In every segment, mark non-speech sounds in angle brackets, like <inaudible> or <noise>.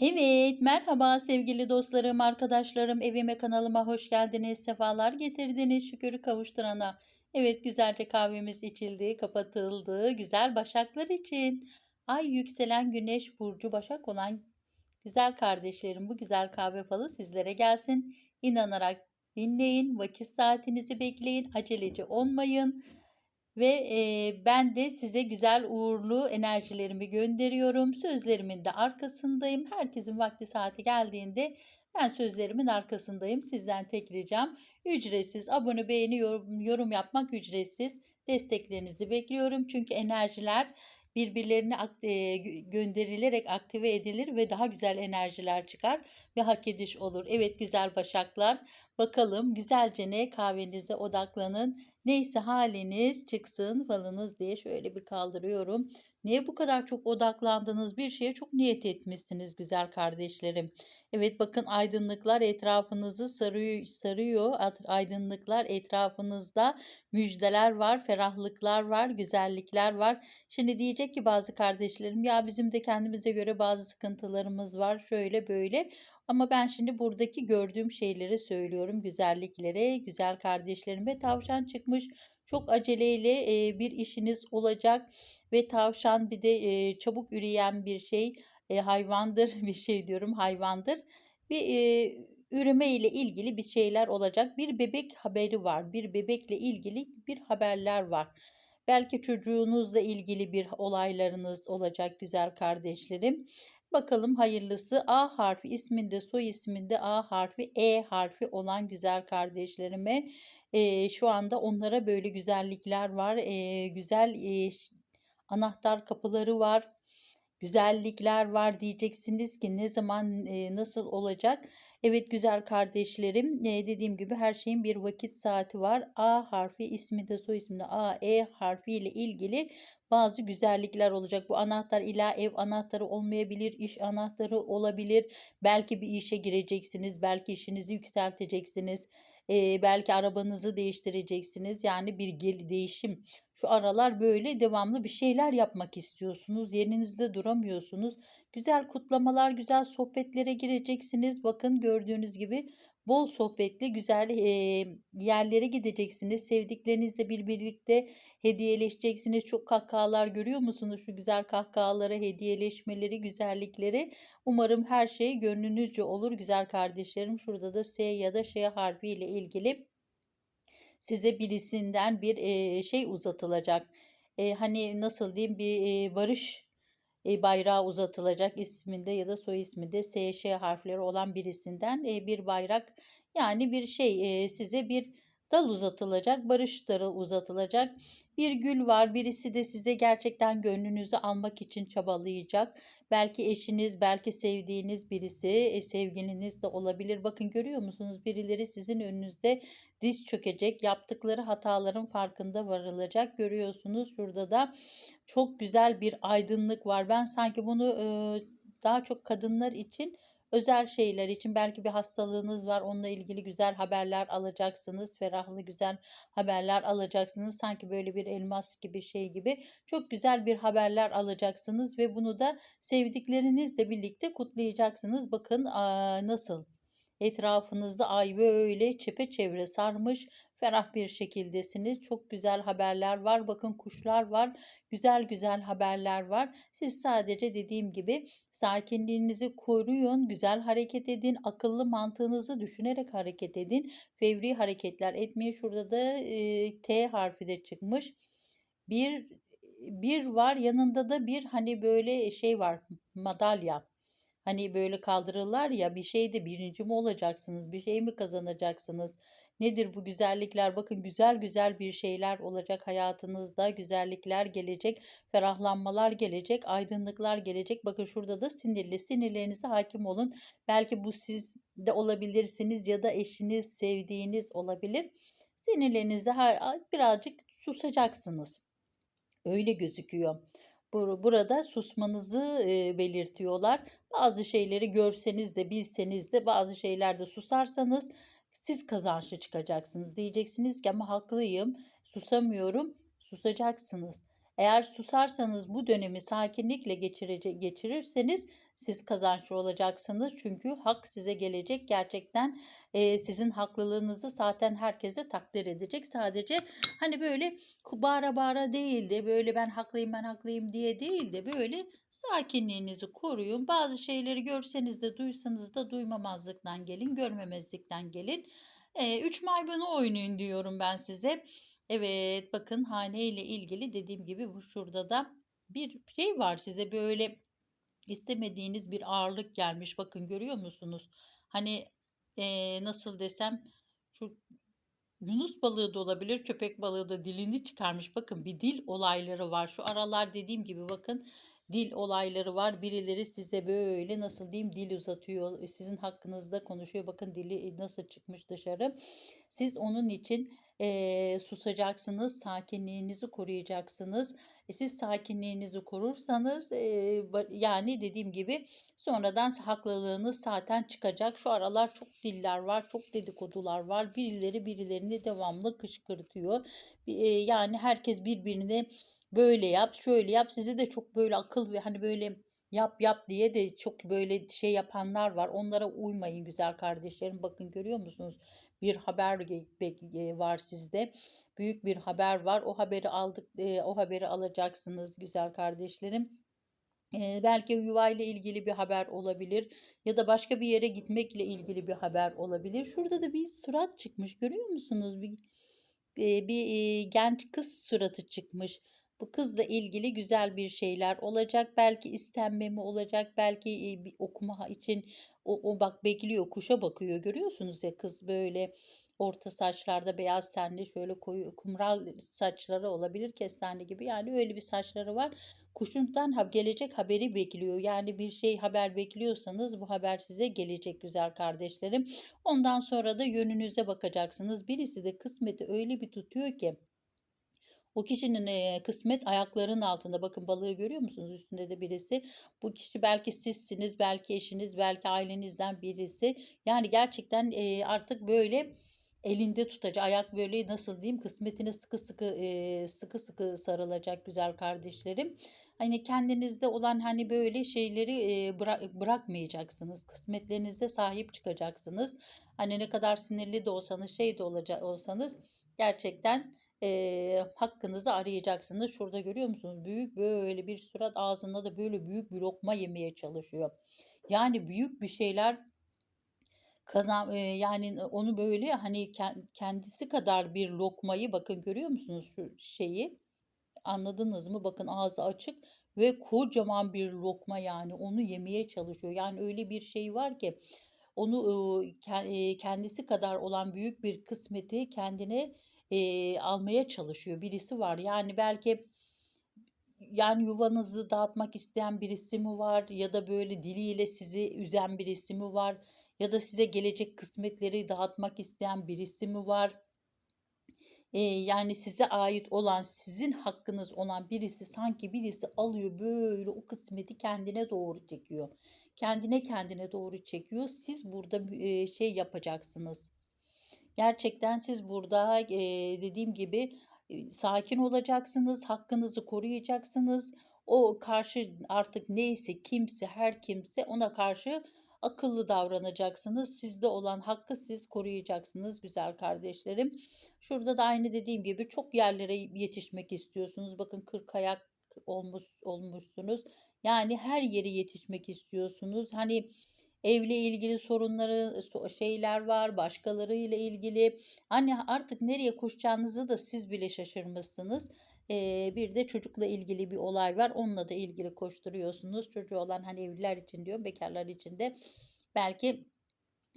Evet, merhaba sevgili dostlarım, arkadaşlarım, evime kanalıma hoş geldiniz, sefalar getirdiniz, şükür kavuşturana. Evet, güzelce kahvemiz içildi, kapatıldı, güzel başaklar için. Ay yükselen güneş burcu başak olan güzel kardeşlerim, bu güzel kahve falı sizlere gelsin. İnanarak dinleyin, vakit saatinizi bekleyin, aceleci olmayın. Ve eee, ben de size güzel uğurlu enerjilerimi gönderiyorum. Sözlerimin de arkasındayım. Herkesin vakti saati geldiğinde ben sözlerimin arkasındayım. Sizden tek ricam ücretsiz abone, beğeni, yorum, yorum yapmak ücretsiz. Desteklerinizi bekliyorum. Çünkü enerjiler birbirlerine gönderilerek aktive edilir ve daha güzel enerjiler çıkar ve hak ediş olur. Evet güzel başaklar. Bakalım güzelce ne kahvenize odaklanın. Neyse haliniz çıksın falınız diye şöyle bir kaldırıyorum. Niye bu kadar çok odaklandınız? Bir şeye çok niyet etmişsiniz güzel kardeşlerim. Evet bakın aydınlıklar etrafınızı sarıyor, Aydınlıklar etrafınızda müjdeler var, ferahlıklar var, güzellikler var. Şimdi diyecek ki bazı kardeşlerim ya bizim de kendimize göre bazı sıkıntılarımız var şöyle böyle. Ama ben şimdi buradaki gördüğüm şeyleri söylüyorum. Güzelliklere, güzel kardeşlerime tavşan çıkmış. Çok aceleyle e, bir işiniz olacak ve tavşan bir de e, çabuk üreyen bir şey e, hayvandır. <laughs> Bir şey diyorum hayvandır. Bir e, üreme ile ilgili bir şeyler olacak. Bir bebek haberi var. Bir bebekle ilgili bir haberler var. Belki çocuğunuzla ilgili bir olaylarınız olacak güzel kardeşlerim. Bakalım hayırlısı A harfi isminde soy isminde A harfi E harfi olan güzel kardeşlerime eee, şu anda onlara böyle güzellikler var. Eee, güzel ş- anahtar kapıları var. Güzellikler var diyeceksiniz ki ne zaman e, nasıl olacak? Evet güzel kardeşlerim e, dediğim gibi her şeyin bir vakit saati var. A harfi ismi de soy ismi de A, E harfi ile ilgili bazı güzellikler olacak. Bu anahtar illa ev anahtarı olmayabilir, iş anahtarı olabilir. Belki bir işe gireceksiniz, belki işinizi yükselteceksiniz. E, belki arabanızı değiştireceksiniz. Yani bir gel değişim şu aralar böyle devamlı bir şeyler yapmak istiyorsunuz. Yerinizde duramıyorsunuz. Güzel kutlamalar, güzel sohbetlere gireceksiniz. Bakın gördüğünüz gibi bol sohbetli güzel eee, yerlere gideceksiniz. Sevdiklerinizle bir birlikte hediyeleşeceksiniz. Çok kahkahalar görüyor musunuz? Şu güzel kahkahaları, hediyeleşmeleri, güzellikleri. Umarım her şey gönlünüzce olur güzel kardeşlerim. Şurada da S ya da Ş harfi ile ilgili size birisinden bir eee, şey uzatılacak. Eee, hani nasıl diyeyim bir eee, barış bayrağı uzatılacak isminde ya da soy isminde S, Ş harfleri olan birisinden eee, bir bayrak yani bir şey eee, size bir dal uzatılacak, barış dalı uzatılacak. Bir gül var, birisi de size gerçekten gönlünüzü almak için çabalayacak. Belki eşiniz, belki sevdiğiniz birisi, e, sevgiliniz de olabilir. Bakın görüyor musunuz? Birileri sizin önünüzde diz çökecek, yaptıkları hataların farkında varılacak. Görüyorsunuz şurada da çok güzel bir aydınlık var. Ben sanki bunu e, daha çok kadınlar için özel şeyler için belki bir hastalığınız var onunla ilgili güzel haberler alacaksınız. Ferahlı güzel haberler alacaksınız. Sanki böyle bir elmas gibi şey gibi çok güzel bir haberler alacaksınız ve bunu da sevdiklerinizle birlikte kutlayacaksınız. Bakın nasıl Etrafınızı ay böyle çepeçevre sarmış, ferah bir şekildesiniz. Çok güzel haberler var. Bakın kuşlar var. Güzel güzel haberler var. Siz sadece dediğim gibi sakinliğinizi koruyun, güzel hareket edin, akıllı mantığınızı düşünerek hareket edin. Fevri hareketler etmeyin. Şurada da e, T harfi de çıkmış. Bir bir var yanında da bir hani böyle şey var madalya. Hani böyle kaldırırlar ya bir şeyde birinci mi olacaksınız, bir şey mi kazanacaksınız? Nedir bu güzellikler? Bakın güzel güzel bir şeyler olacak hayatınızda, güzellikler gelecek, ferahlanmalar gelecek, aydınlıklar gelecek. Bakın şurada da sinirli, sinirlerinize hakim olun. Belki bu siz de olabilirsiniz ya da eşiniz, sevdiğiniz olabilir. Sinirlerinizi birazcık susacaksınız. Öyle gözüküyor. Bur- Burada susmanızı belirtiyorlar. Bazı şeyleri görseniz de bilseniz de bazı şeylerde susarsanız siz kazançlı çıkacaksınız. Diyeceksiniz ki ama haklıyım, susamıyorum. Susacaksınız. Eğer susarsanız bu dönemi sakinlikle geçirecek, geçirirseniz Siz kazançlı olacaksınız çünkü hak size gelecek. Gerçekten eee, sizin haklılığınızı zaten herkese takdir edecek. Sadece hani böyle bağıra bağıra değil de böyle ben haklıyım ben haklıyım diye değil de böyle sakinliğinizi koruyun. Bazı şeyleri görseniz de duysanız da duymamazlıktan gelin, görmemezlikten gelin. Eee, üç maybunu oynayın diyorum ben size. Evet bakın hane ile ilgili dediğim gibi bu şurada da bir şey var size böyle istemediğiniz bir ağırlık gelmiş. Bakın görüyor musunuz? Hani eee, nasıl desem şu Yunus balığı da olabilir, köpek balığı da dilini çıkarmış. Bakın bir dil olayları var. Şu aralar dediğim gibi bakın dil olayları var. Birileri size böyle nasıl diyeyim dil uzatıyor. Sizin hakkınızda konuşuyor. Bakın dili nasıl çıkmış dışarı. Siz onun için eee, susacaksınız, sakinliğinizi koruyacaksınız. E, siz sakinliğinizi korursanız yani dediğim gibi sonradan haklılığınız zaten çıkacak. Şu aralar çok diller var, çok dedikodular var. Birileri birilerini devamlı kışkırtıyor. Yani herkes birbirine böyle yap, şöyle yap. Sizi de çok böyle akıl ve hani böyle yap yap diye de çok böyle şey yapanlar var. Onlara uymayın güzel kardeşlerim. Bakın görüyor musunuz? Bir haber e, var sizde. Büyük bir haber var. O haberi aldık, e, o haberi alacaksınız güzel kardeşlerim. Eee, belki yuvayla ilgili bir haber olabilir ya da başka bir yere gitmekle ilgili bir haber olabilir. Şurada da bir surat çıkmış görüyor musunuz? Bir, eee, bir genç kız suratı çıkmış. Bu kızla ilgili güzel bir şeyler olacak. Belki istenme mi olacak? Belki bir okuma için o, o bak bekliyor, kuşa bakıyor. Görüyorsunuz ya kız böyle orta saçlarda beyaz tenli şöyle koyu kumral saçları olabilir kestane gibi. Yani öyle bir saçları var. Kuşundan gelecek haberi bekliyor. Yani bir şey haber bekliyorsanız bu haber size gelecek güzel kardeşlerim. Ondan sonra da yönünüze bakacaksınız. Birisi de kısmeti öyle bir tutuyor ki o kişinin kısmet ayaklarının altında. Bakın balığı görüyor musunuz? Üstünde de birisi. Bu kişi belki sizsiniz, belki eşiniz, belki ailenizden birisi. Yani gerçekten artık böyle elinde tutacak. Ayak böyle nasıl diyeyim? Kısmetine sıkı sıkı sıkı sıkı sarılacak güzel kardeşlerim. Hani kendinizde olan hani böyle şeyleri bırakmayacaksınız. Kısmetlerinize sahip çıkacaksınız. Hani ne kadar sinirli de olsanız, şey de olacak olsanız gerçekten eee, hakkınızı arayacaksınız. Şurada görüyor musunuz? Büyük böyle bir surat ağzında da böyle büyük bir lokma yemeye çalışıyor. Yani büyük bir şeyler kazan eee, yani onu böyle hani ken- kendisi kadar bir lokmayı bakın görüyor musunuz şu şeyi? Anladınız mı? Bakın ağzı açık ve kocaman bir lokma yani onu yemeye çalışıyor. Yani öyle bir şey var ki onu kendisi kadar olan büyük bir kısmeti kendine eee, almaya çalışıyor. Birisi var. Yani belki yani yuvanızı dağıtmak isteyen birisi mi var ya da böyle diliyle sizi üzen birisi mi var ya da size gelecek kısmetleri dağıtmak isteyen birisi mi var? Eee, yani size ait olan, sizin hakkınız olan birisi sanki birisi alıyor böyle o kısmeti kendine doğru çekiyor. Kendine kendine doğru çekiyor. Siz burada eee, şey yapacaksınız. Gerçekten siz burada eee, dediğim gibi e, sakin olacaksınız, hakkınızı koruyacaksınız. O karşı artık neyse kimse her kimse ona karşı akıllı davranacaksınız. Sizde olan hakkı siz koruyacaksınız güzel kardeşlerim. Şurada da aynı dediğim gibi çok yerlere yetişmek istiyorsunuz. Bakın kırk ayak olmuş olmuşsunuz. Yani her yere yetişmek istiyorsunuz. Hani evle ilgili sorunları so- şeyler var, başkalarıyla ilgili. Hani artık nereye koşacağınızı da siz bile şaşırmışsınız. Ee, bir de çocukla ilgili bir olay var. Onunla da ilgili koşturuyorsunuz. Çocuğu olan hani evliler için diyor, bekarlar için de belki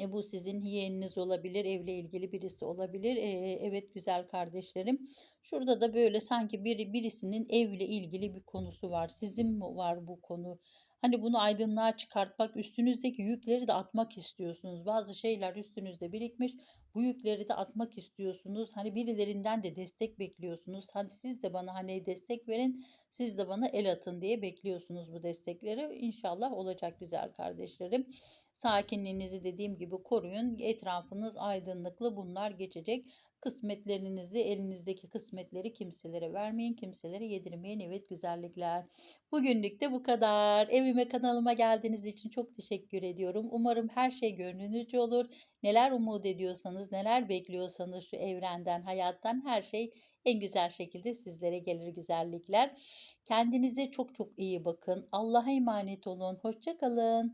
e, bu sizin yeğeniniz olabilir, evle ilgili birisi olabilir. E, evet güzel kardeşlerim. Şurada da böyle sanki biri birisinin evle ilgili bir konusu var. Sizin mi var bu konu? Hani bunu aydınlığa çıkartmak, üstünüzdeki yükleri de atmak istiyorsunuz. Bazı şeyler üstünüzde birikmiş. Bu yükleri de atmak istiyorsunuz. Hani birilerinden de destek bekliyorsunuz. Hani siz de bana hani destek verin, siz de bana el atın diye bekliyorsunuz bu destekleri. İnşallah olacak güzel kardeşlerim. Sakinliğinizi dediğim gibi koruyun. Etrafınız aydınlıklı bunlar geçecek. Kısmetlerinizi, elinizdeki kısmetleri kimselere vermeyin, kimselere yedirmeyin. Evet güzellikler. Bugünlük de bu kadar. Evime kanalıma geldiğiniz için çok teşekkür ediyorum. Umarım her şey gönlünüzce olur. Neler umut ediyorsanız, neler bekliyorsanız şu evrenden, hayattan her şey en güzel şekilde sizlere gelir güzellikler. Kendinize çok çok iyi bakın. Allah'a emanet olun. Hoşça kalın.